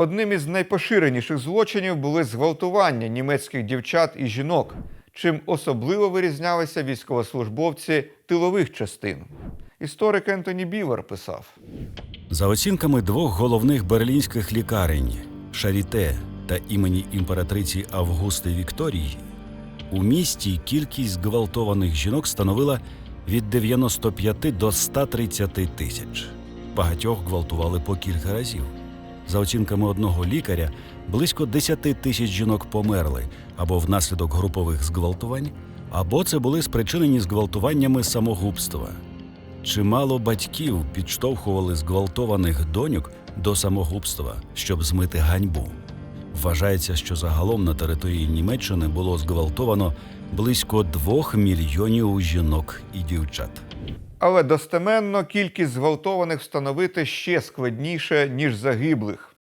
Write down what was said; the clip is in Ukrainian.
Одним із найпоширеніших злочинів були зґвалтування німецьких дівчат і жінок, чим особливо вирізнялися військовослужбовці тилових частин. Історик Ентоні Білер писав: За оцінками двох головних берлінських лікарень Шаріте та імені імператриці Августи Вікторії, у місті кількість зґвалтованих жінок становила від 95 до 130 тисяч. Багатьох гвалтували по кілька разів. За оцінками одного лікаря, близько 10 тисяч жінок померли або внаслідок групових зґвалтувань, або це були спричинені зґвалтуваннями самогубства. Чимало батьків підштовхували зґвалтованих доньок до самогубства, щоб змити ганьбу. Вважається, що загалом на території Німеччини було зґвалтовано близько двох мільйонів жінок і дівчат. Але достеменно кількість зґвалтованих встановити ще складніше, ніж загиблих.